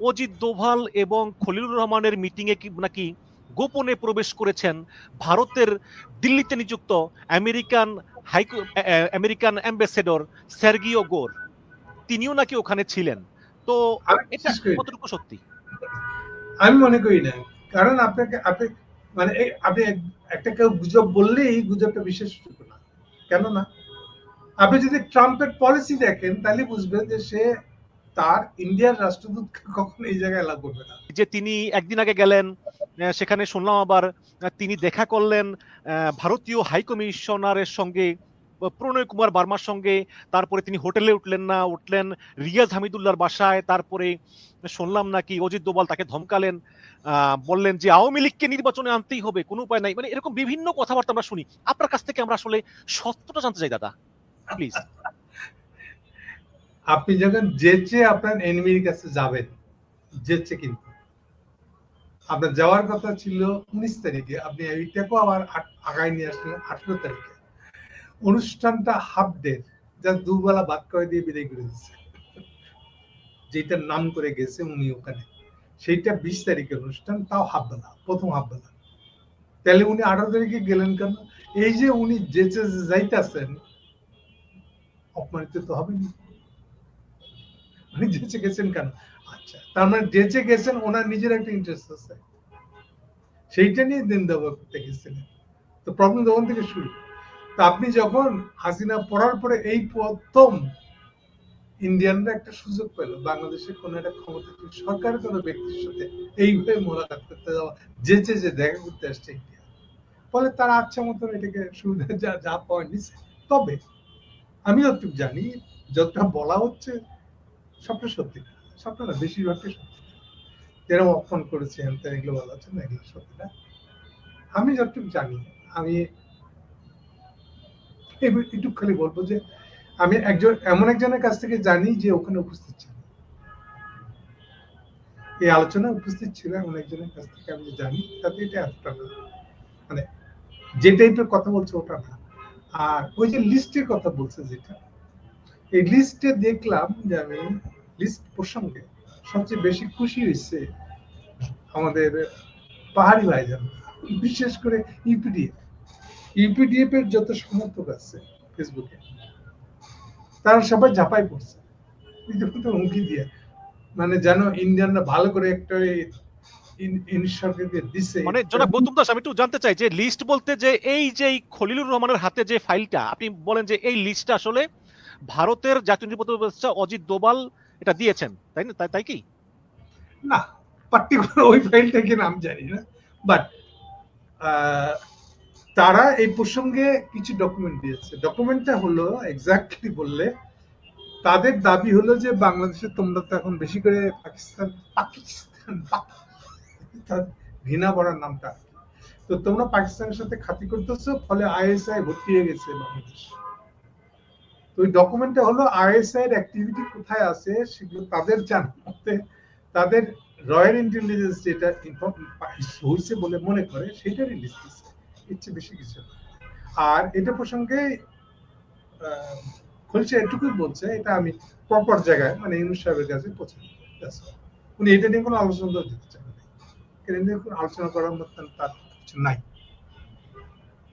অজিত দোভাল এবং খলিলুর রহমানের মিটিংয়ে কি নাকি গোপনে প্রবেশ করেছেন ভারতের দিল্লিতে নিযুক্ত American high American ambassador Sergio Gor তিনিও নাকি ওখানে ছিলেন। তো এটা। কতটুকু সত্যি? আমি মনে করি না। কারণ আপনাকে আপনি মানে আপনি একটা কেউ গুজব বললেই গুজবটা বিশ্বাসযোগ্য না। কেন না আপনি যদি ট্রাম্পের পলিসি দেখেন তাহলে বুঝবেন যে সে তার ইন্ডিয়ার রাষ্ট্রদূতকে কখনো এই জায়গায় এলাও করবে না। যে তিনি একদিন আগে গেলেন সেখানে শুনলাম আবার তিনি দেখা করলেন ভারতীয় হাই কমিশনারের সঙ্গে প্রণয় কুমার বার্মার সঙ্গে, তারপরে তিনি হোটেলে উঠলেন না, উঠলেন রিয়াজ হামিদুল্লাহর বাসায়, তারপরে শুনলাম নাকি অজিত দোবাল তাকে ধমকালেন বললেন যে আওয়ামী লীগকে নির্বাচনে আনতেই হবে, কোনো উপায় নাই। মানে এরকম বিভিন্ন কথাবার্তা আমরা শুনি। আপনার কাছ থেকে আমরা আসলে সত্যটা জানতে চাই, দাদা প্লিজ আপনি যখন যেচে আপনার এনিমির কাছে যাবেন, যেচে কিন্তু। আপনার যাওয়ার কথা ছিল উনিশ তারিখে, আপনি এইটাকেও আবার আগায় নিয়ে আসলেন আঠেরো তারিখে। অনুষ্ঠানটা হাফ ডে যা দুবেলা ভাত করে দিয়ে বিদায় করে দিচ্ছে যেটার নাম করে গেছে উনি ওখানে। সেইটা বিশ তারিখের অনুষ্ঠান, তাও হাফ বেলা প্রথম হাফ বেলা তাহলে উনি আঠারো তারিখে গেলেন কেন? এই যে উনি যেচে যাইতেছেন, অপমানিত তো হবেনি উনি যেচে গেছেন কেন? আচ্ছা তার মানে যেচে গেছেন, ওনার নিজের একটা ইন্টারেস্ট আছে। সেইটা নিয়ে দিন দেওয়া তো প্রবলেম তখন থেকে শুরু। তো আপনি যখন হাসিনা পড়ার পরে এই প্রথম ইন্ডিয়ানরা একটা সুযোগ পেল, বাংলাদেশের কোন একটা ক্ষমতাশীল সরকারের কোন ব্যক্তির সাথে এইভাবে মোলাকাত করতে যাওয়া, যেচে যে দেখা করতে আসছে ইন্ডিয়া। ফলে তারা আচ্ছা মতন এটাকে সুবিধা যা যা পাওয়া নিছে। তবে আমি যতটুকু জানি, যতটা বলা হচ্ছে সবটা সত্যি না। সবটা না, বেশিরভাগটাই সত্যি। যেরকম অপমান করেছে হ্যান ত্যান এগুলো বলা হচ্ছে না এগুলো সত্যি না। আমি যতটুকু জানি, আমি একটু খালি বলব যে, আমি একজন, এমন একজনের কাছ থেকে জানি যে ওখানে উপস্থিত ছিল। এই আলোচনায় উপস্থিত ছিল এমন একজনের কাছ থেকে আমি জানি, তাতে এটা এতটা মানে যে টাইপের কথা বলছে ওটা না। আর ওই যে লিস্টের কথা বলছে যেটা এই লিস্টে দেখলাম যে আমি লিস্ট প্রসঙ্গে সবচেয়ে বেশি খুশি হয়েছে আমাদের পাহাড়ি ভাইজান, বিশেষ করে ইউপিডিএফ ইউপিডিএফ এর যত সমর্থক আছে ফেসবুকে তারা সবাই ঝাঁপাই পড়ছে। হুমকি দিয়ে মানে যেন ইন্ডিয়ানরা ভালো করে একটা মানে জনাব গৌতম দাস, আমি একটু জানতে চাই যে লিস্ট বলতে যে এই যে খলিলুর রহমানের হাতে যে ফাইলটা আপনি বলেন যে এই লিস্টটা আসলে ভারতের জাতীয় নিরাপত্তা উপদেষ্টা অজিত দোবাল এটা দিয়েছেন, তাই না? তাই- কি? না পার্টিকুলার ওই ফাইলটা কি নাম জানি না বাট তারা এই প্রসঙ্গে কিছু ডকুমেন্ট দিয়েছে। ডকুমেন্টটা হলো এক্স্যাক্টলি বললে, তাদের দাবি হলো যে বাংলাদেশে তোমরা তো এখন বেশি করে পাকিস্তান পাকিস্তান পাক- তার ঘৃণা করার নামটা। তো তোমরা পাকিস্তানের সাথে খাতি করতেছো, ফলে আইএসআই ভর্তি হয়ে গেছে বাংলাদেশ। ওই ডকুমেন্টটা হলো আইএসআই এর অ্যাক্টিভিটি কোথায় আছে সেগুলো তাদের জানার মতে তাদের রয়্যাল ইন্টেলিজেন্স যেটা হয়েছে বলে মনে করে সেটারই লিস্ট দিচ্ছে ইচ্ছে বেশি কিছু আর এটা প্রসঙ্গে খলছে এটুকুই বলছে, এটা আমি প্রপার জায়গায় মানে ইউনুস সাহেবের কাছে পৌঁছে। উনি এটা নিয়ে কোনো আলোচনা দিতে চান এটা নিয়ে কোনো আলোচনা করার মতন তার কিছু নাই।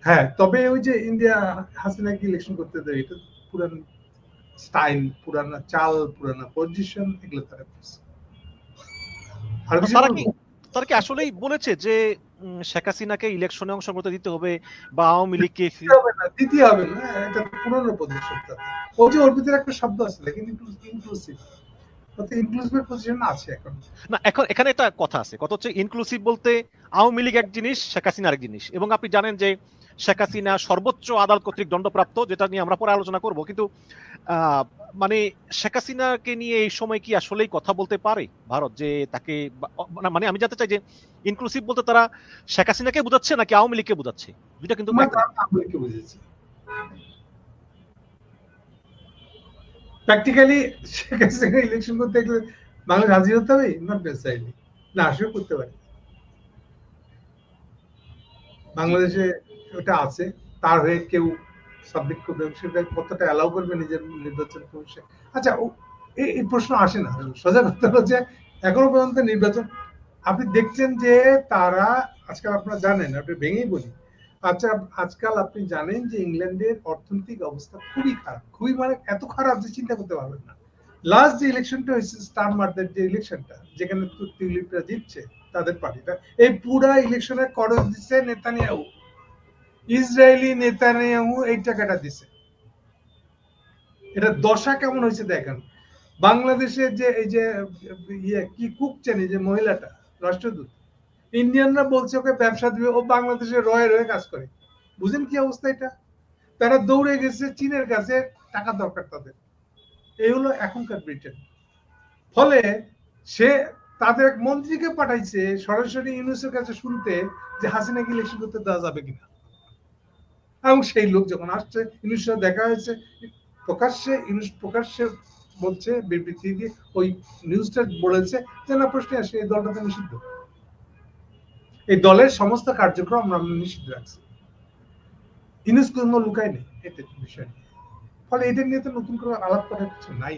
হ্যাঁ তবে ওই যে ইন্ডিয়া হাসিনাকে ইলেকশন করতে দেয়, এটা পুরান স্টাইল পুরানা চাল পুরানা পজিশন এগুলো তারা তারা কি তারা কি আসলেই বলেছে যে শেখ হাসিনাকে ইলেকশনে অংশগ্রহণ করতে দিতে হবে বা আওয়ামী লীগকে দিতে হবে না দিতে হবে না এটা পুরনো পজিশন ও যে ওর ভিতরে একটা শব্দ আছে কিন্তু ইনক্লুসিভ না এখন এখানে একটা কথা আছে। কথা হচ্ছে ইনক্লুসিভ বলতে আওয়ামী লীগ এক জিনিস শেখ হাসিনা আরেক জিনিস। এবং আপনি জানেন যে শেখ হাসিনা সর্বোচ্চ আদালত কর্তৃক দণ্ডপ্রাপ্ত যেটা নিয়ে আমরা পরে আলোচনা করব। কিন্তু আহ, মানে শেখ হাসিনাকে নিয়ে এই সময় কি আসলেই কথা বলতে পারে ভারত? যে তাকে মানে আমি জানতে চাই যে ইনক্লুসিভ বলতে তারা শেখ হাসিনাকে বোঝাচ্ছে নাকি আওয়ামী লীগকে বোঝাচ্ছে? দুইটা কিন্তু প্র্যাকটিক্যালি শেখ হাসিনা ইলেকশন করতে গেলে বাংলা রাজি হতে হবে? নট নেসেসারিলি না, আসলে করতে পারে। বাংলাদেশে ওটা আছে। তার হয়ে কেউ সাবমিট করবে, সেটা কতটা অ্যালাউ করবে নিজের নির্বাচন কমিশন? আচ্ছা এই প্রশ্ন আসে না। সোজা কথা হলো এখনও পর্যন্ত নির্বাচন, আপনি দেখছেন যে তারা, আজকাল আপনারা জানেন, আপনি ভেঙেই বলি আচ্ছা আজকাল আপনি জানেন যে ইংল্যান্ডের অর্থনৈতিক অবস্থা খুবই খারাপ। খুবই মানে এত খারাপ যে চিন্তা করতে পারবেন না। লাস্ট যে ইলেকশনটা হয়েছে স্টার মার্কের যে ইলেকশনটা যেখানে টিউলিপরা জিতছে, তাদের পার্টিটা এই পুরা ইলেকশনের খরচ দিচ্ছে নেতানিয়াহু। ইসরায়েলি নেতানিয়াহু এই টাকাটা দিছে। এটা দশা কেমন হয়েছে দেখেন। বাংলাদেশের যে এই যে ইয়ে কি কুক চেনে যে মহিলাটা, রাষ্ট্রদূত ইন্ডিয়ানরা বলছে ওকে ব্যবসা দিবে, ও বাংলাদেশে রয়ে রয়ে কাজ করে। বুঝেন কি অবস্থা এটা? তারা দৌড়ে গেছে চীনের কাছে, টাকা দরকার তাদের। এই হলো এখনকার ব্রিটেন। ফলে সে তাদের এক মন্ত্রীকে পাঠাইছে, সরাসরি ইউনুসের কাছে শুনতে যে হাসিনাকে ইলেকশন করতে দেওয়া যাবে কিনা। এবং সেই লোক যখন আসছে, ইউনুসের দেখা হয়েছে, প্রকাশ্যে, ইউনুস প্রকাশ্যে বলছে, বিবৃতি দিয়ে ওই নিউজটা বলেছে যে না প্রশ্নে আসে, এই দলটাতে নিষিদ্ধ। এই দলের সমস্ত কার্যক্রম আমরা নিষিদ্ধ রাখছি। ইউনুস কোনো লুকায় নেই এতে বিষয় ফলে এটা নিয়ে তো নতুন করে আলাপ করার কিছু নাই।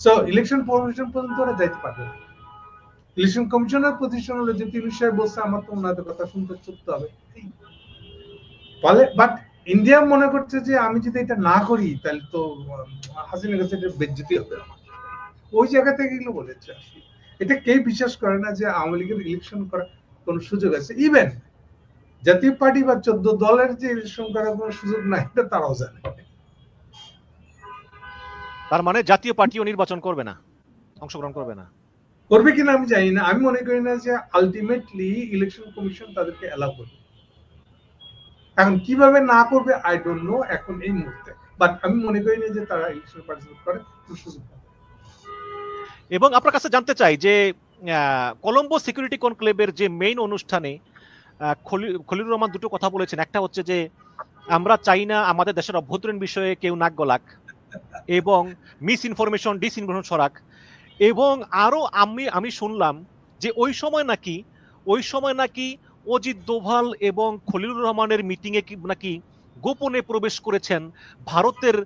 সো ইলেকশন কমিশন পর্যন্ত ওরা যাইতে পারবে না। ইলেকশন যে আমার তো ওনাদের কথা শুনতে চলতে হবে। ফলে বাট ইন্ডিয়া মনে করছে যে আমি যদি এটা না করি তাহলে তো উম, হাসিনার কাছে এটা বেজ্জতি হবে আমার। ওই জায়গা থেকে এগুলো বলেছে এটা কে বিশ্বাস করে না যে আওয়ামী লীগের ইলেকশন করার কোন সুযোগ আছে? ইভেন জাতীয় পার্টি বা চোদ্দ দলের যে ইলেকশন করার কোনো সুযোগ নাই এটা তারাও জানে। তার মানে জাতীয় পার্টিও নির্বাচন করবে না অংশগ্রহণ করবে না। করবে কিনা আমি জানি না। আমি মনে করি না যে আলটিমেটলি ইলেকশন কমিশন তাদেরকে অ্যালাউ করবে। এখন কীভাবে না করবে আই ডোন্ট নো এখন এই মুহূর্তে। বাট আমি মনে করি না যে তারা ইলেকশন পার্টিসিপেট করে সুযোগ এবং আপনার কাছে জানতে চাই যে কলম্বো সিকিউরিটি কনক্লেভের যে মেইন অনুষ্ঠানে খলিলুর রহমান দুটো কথা বলেছেন। একটা হচ্ছে যে, আমরা চাই না আমাদের দেশের অভ্যন্তরীণ বিষয়ে কেউ নাক গলাক এবং মিস ইনফরমেশন ডিস ইনফরমেশন ছড়াক। এবং আরও আমি আমি শুনলাম যে ওই সময় নাকি, ওই সময় নাকি অজিত দোভাল এবং খলিলুর রহমানের মিটিংয়ে নাকি গোপনে প্রবেশ করেছেন ভারতের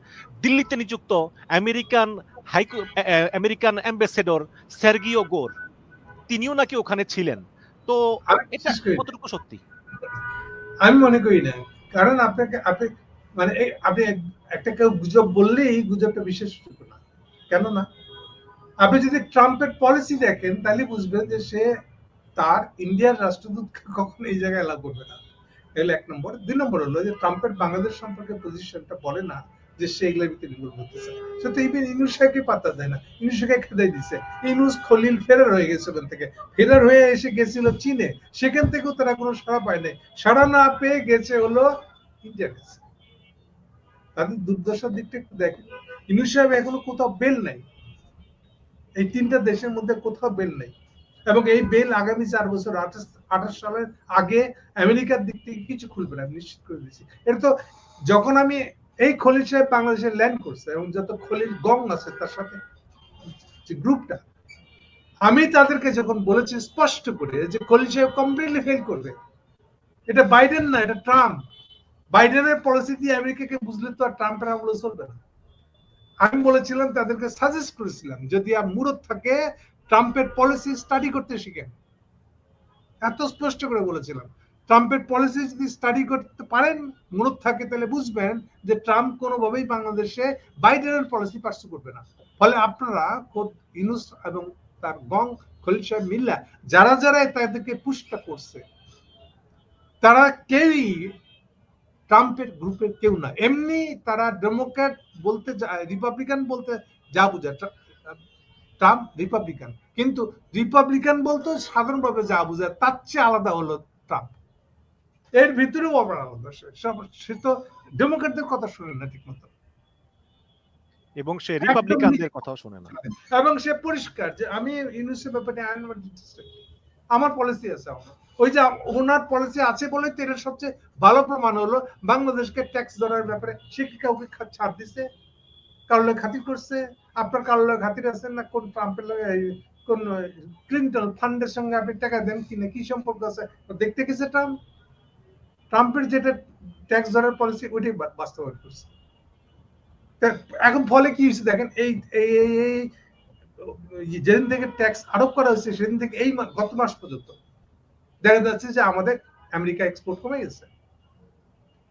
দিল্লিতে নিযুক্ত American high American ambassador Sergio Gor তিনিও নাকি ওখানে ছিলেন। তো এটা। কতটুকু সত্যি? আমি মনে করি না। কারণ আপনাকে আপনি মানে আপনি একটা কেউ গুজব বললেই গুজবটা বিশ্বাসযোগ্য না। কেন না আপনি যদি ট্রাম্পের পলিসি দেখেন তাহলে বুঝবেন যে সে তার ইন্ডিয়ার রাষ্ট্রদূতকে কখনো এই জায়গায় এলাও করবে না। এগুলো এক নম্বর। দুই নম্বর হলো যে ট্রাম্পের বাংলাদেশ সম্পর্কে পজিশনটা বলে না। যে সে এগুলোর ভিতরে ইনভলভ চায় সে তো ইভেন পাত্তা দেয় না। খেদাই দিছে। ইনুস খলিল ফেরার হয়ে গেছে ওখান থেকে। ফেরার হয়ে এসে গেছিল চীনে। সেখান থেকেও তারা কোনো সাড়া পায় নাই। সাড়া না পেয়ে গেছে হলো ইন্ডিয়া গেছে তাদের দুর্দশার দিকটা একটু দেখেন। ইনুস এখনও কোথাও বেল নাই। এই তিনটা দেশের মধ্যে কোথাও বেল নাই। এবং এই বেল আগামী চার বছর, আঠাশ আঠাশ সালের আগে আমেরিকার দিক থেকে কিছু খুলবে না, নিশ্চিত করে দিচ্ছি এটা তো যখন আমি এই খলিল সাহেব বাংলাদেশে ল্যান্ড করছে এবং যত খলিল গং আছে তার সাথে যে গ্রুপটা আমি তাদেরকে যখন বলেছি স্পষ্ট করে যে খলিল সাহেব কমপ্লিটলি ফেল করবে, এটা বাইডেন না, এটা ট্রাম্প বাইডেনের পলিসি দিয়ে আমেরিকাকে বুঝলে তো আর ট্রাম্পের আমলে চলবে না। আমি বলেছিলাম, তাদেরকে সাজেস্ট করেছিলাম, যদি আর মুরত থাকে ট্রাম্পের পলিসি স্টাডি করতে শিখেন। এত স্পষ্ট করে বলেছিলাম। ট্রাম্পের পলিসি যদি স্টাডি করতে পারেন মুরত থাকে, তাহলে বুঝবেন যে ট্রাম্প কোনোভাবেই বাংলাদেশে বাইডেনের পলিসি পার্সু করবে না। ফলে আপনারা খোদ ইনুস এবং তার গং খলিল সাহেব মিল্লা, যারা যারা তাদেরকে পুষ্টা করছে, তারা কেউই ট্রাম্পের গ্রুপের কেউ না। এমনি তারা ডেমোক্র্যাট বলতে রিপাবলিকান বলতে যা ট্রা- ট্রাম্প রিপাবলিকান কিন্তু রিপাবলিকান বলতে সাধারণভাবে যা বোঝায়, তার চেয়ে আলাদা হলো ট্রাম্প। এর ভিতরেও আবার আলাদা। সে তো ডেমোক্র্যাটদের কথা শুনে না ঠিক মতো এবং সে রিপাবলিকানদের কথাও শোনে না। এবং সে পরিষ্কার যে আমি ইউনিভার্সিটির ব্যাপারে am আমার পলিসি আছে আমার। ওই যে ওনার পলিসি আছে বলে তো এটার সবচেয়ে ভালো প্রমাণ হলো বাংলাদেশকে ট্যাক্স ধরার ব্যাপারে। সে কি কাউকে ছাড় দিছে? কারোর লগে খাতির করছে? আপনার কারোর লগে খাতির আছেন না? কোন ট্রাম্পের কোন ক্লিন্টন ফান্ডের সঙ্গে আপনি টাকা দেন কিনা? কি সম্পর্ক আছে? দেখতে গেছে ট্রাম্প ট্রাম্পের যেটা ট্যাক্স ধরার পলিসি ওইটাই বাস্তবায়ন করছে। এখন ফলে কি হয়েছে দেখেন, এই এই যেদিন থেকে ট্যাক্স আরোপ করা হয়েছে, সেদিন থেকে এই গত মাস পর্যন্ত দেখা যাচ্ছে যে আমাদের আমেরিকা এক্সপোর্ট কমে গেছে।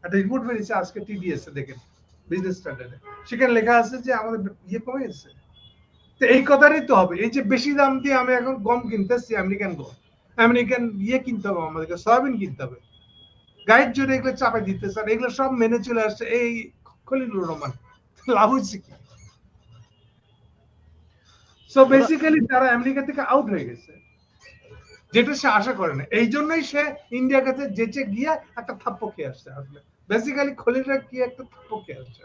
একটা রিপোর্ট বেরিয়েছে আজকে টিডিএস এ, দেখেন বিজনেস স্ট্যান্ডার্ডে সেখানে লেখা আছে যে আমাদের ইয়ে কমে গেছে। তো এই কথাটাই তো হবে। এই যে বেশি দাম দিয়ে আমি এখন গম কিনতেছি আমেরিকান গম। আমেরিকান ইয়ে কিনতে হবে আমাদেরকে, সয়াবিন কিনতে হবে। গায়ের জোরে এগুলো চাপে দিতে স্যার এগুলো সব মেনে চলে আসছে। এই খলিলুর রহমান, লাভ হচ্ছে কি? সো বেসিক্যালি তারা আমেরিকা থেকে আউট হয়ে গেছে, যেটা সে আশা করে না। এই জন্যই সে ইন্ডিয়ার কাছে যেচে গিয়ে একটা থাপ্প খেয়ে আসছে। আসলে বেসিক্যালি খলিলরা কি একটা থাপ্পকে খেয়ে আসছে।